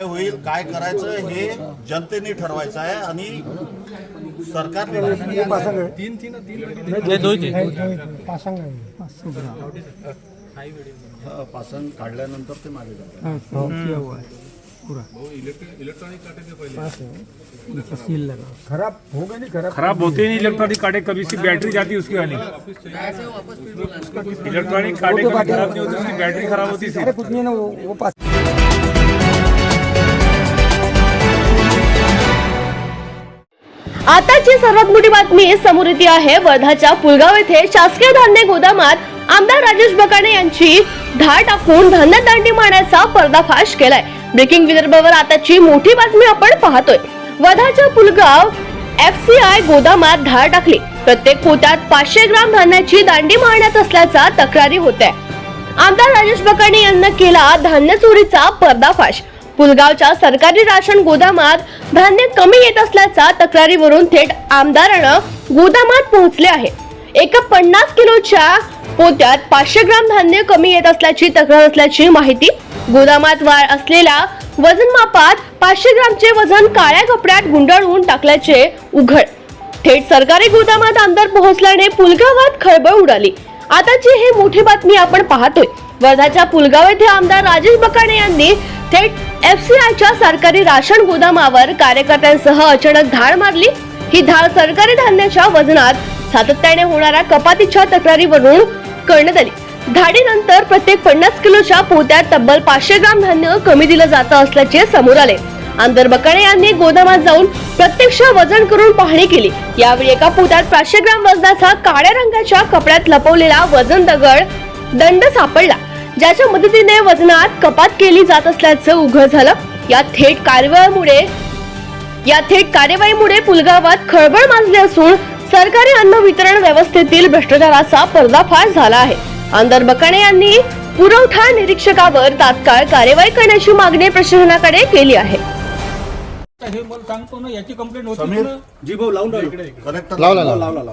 काय होईल काय करायचं हे जनतेने ठरवायचं आहे आणि सरकारने हा, पासन काढल्यानंतर ते मागे जातात खराब हो होते ही नहीं इलेक्ट्रॉनिक कांटे कभी सी बैटरी जाती है उसकी वाली. इलेक्ट्रॉनिक कांटे खराब नहीं होती उसकी बैटरी खराब होती थी अरे कुछ नहीं ना वो आताची सर्वात मोठी बातमी समोर येते आहे. वर्धाच्या पुलगाव येथे शासकीय धान्य गोदामात आमदार राजेश बकाणे यांची धाड टाकून धान्य दांडी मारण्याचा पर्दाफाश केलाय. ब्रेकिंग विदर्भावर आताची मोठी बातमी आपण पाहतोय. वर्धाच्या पुलगाव एफ सी आय गोदामात धाड टाकली. प्रत्येक पोत्यात पाचशे ग्राम धान्याची दांडी मारण्यात असल्याचा तक्रारी होत्या. आमदार राजेश बकाणे यांना केला धान्य चोरीचा पर्दाफाश. पुलगावच्या सरकारी राशन गोदामात धान्य कमी येत असल्याचा तक्रारीवरून थेट आमदारानं गोदामात पोहोचले आहे. एका पन्नास किलोच्या पोत्यात पाचशे ग्राम धान्य कमी येत असल्याची तक्रार असल्याची माहिती गोदामात वाढ असलेल्या वजन मापात पाचशे ग्रामचे वजन काळ्या कपड्यात गुंडाळून टाकल्याचे उघड. थेट सरकारी गोदामात आमदार पोहोचल्याने पुलगावात खळबळ उडाली. आताची ही मोठी बातमी आपण पाहतोय. वर्धाच्या पुलगाव येथे आमदार राजेश बकाणे यांनी थेट एफसीआयच्या सरकारी राशन गोदामावर कार्यकर्त्यांसह अचानक धाड मारली. ही धाड सरकारी धान्याच्या वजनात सातत्याने होणाऱ्या कपातीच्या तक्रारीवरून करण्यात आली. धाडीनंतर प्रत्येक पन्नास किलोच्या पोत्यात तब्बल पाचशे ग्राम धान्य कमी दिलं जात असल्याचे समोर आले. आमदार बकाणे यांनी गोदामात जाऊन प्रत्यक्ष वजन करून पाहणी केली. यावेळी एका पोत्यात पाचशे ग्राम वजनाचा काळ्या रंगाच्या कपड्यात लपवलेला वजन दगड दंड सापडला. ज्याच्या मदतीने वजनात कपात केली जात असल्याचं उघड झालं. या थेट कारवाईमुळे या थेट कार्यवाहीमुळे पुलगावात खळबळ माजली असून सरकारी अन्न वितरण व्यवस्थेतील भ्रष्टाचाराचा पर्दाफाश झाला आहे. आमदार बकाणे यांनी पुरवठा निरीक्षकावर तात्काळ कार्यवाही करण्याची मागणी प्रशासनाकडे केली आहे. हे मला सांगतो ना याची कंप्लेंट समीर जी भाऊ लावून कलेक्टर लावला लावला.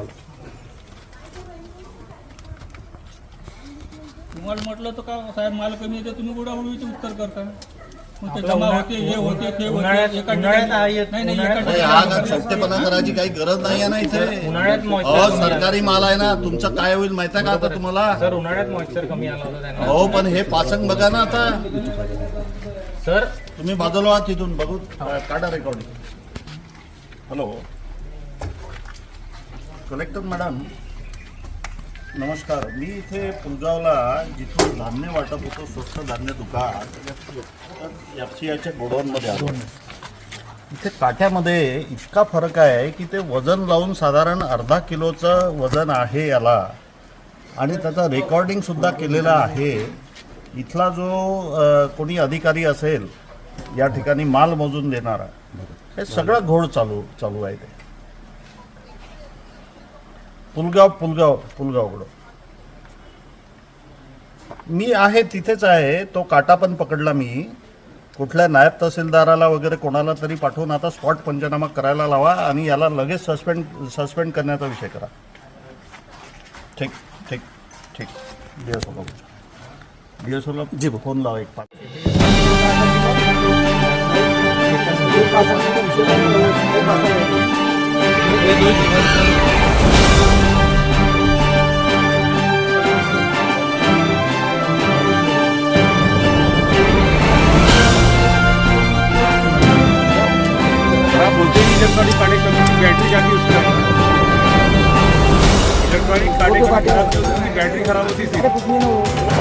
तुम्हाला म्हटलं तर का साहेब माल कमी येते तुम्ही गुडामुळीचे उत्तर करता. मग ते जमा होते हे होते ते होते एका ठिकाणी नाही नाही एका नाही, हा ठिकाणी का छोटेपणा करायची काही गरज नाही आहे ना इथे. अहो सरकारी माल आहे ना तुमचं काय होईल माहिती आहे का आता तुम्हाला? सर उन्हाळ्यात मॉइश्चर कमी आला होता त्यांना. हो पण हे पासंग बघा ना आता. सर तुम्ही बाजूला व्हा तिथून बघू काढा रेकॉर्डिंग हॅलो कलेक्टर मॅडम नमस्कार. मी इथे पुलगावला जिथून धान्य वाटप होतो स्वस्त धान्य दुकान एफ सी आयच्या गोडाऊनमध्ये आलो. इथे काठ्यामध्ये इतका फरक आहे की ते वजन लावून साधारण अर्धा किलोचं वजन आहे याला. आणि त्याचा रेकॉर्डिंग सुद्धा केलेला आहे. इथला जो कोणी अधिकारी असेल या ठिकाणी माल मोजून देणारा हे सगळं घोड चालू चालू आहे ते. पुलगाव पुलगाव पुलगावकडं मी आहे तिथेच आहे. तो काटा पण पकडला मी. कुठल्या नायब तहसीलदाराला वगैरे कोणाला तरी पाठवून आता स्पॉट पंचनामा करायला लावा आणि याला लगेच सस्पेंड सस्पेंड करण्याचा विषय करा. ठीक ठीक ठीक. D S Ola D S Ola ji phone लावा एक पाच. इलेक्ट्रॉनिक कांटे कभी सी बैटरी जाती है उसकी इलेक्ट्रॉनिक कांटे कभी खराब बैटरी खराब होती.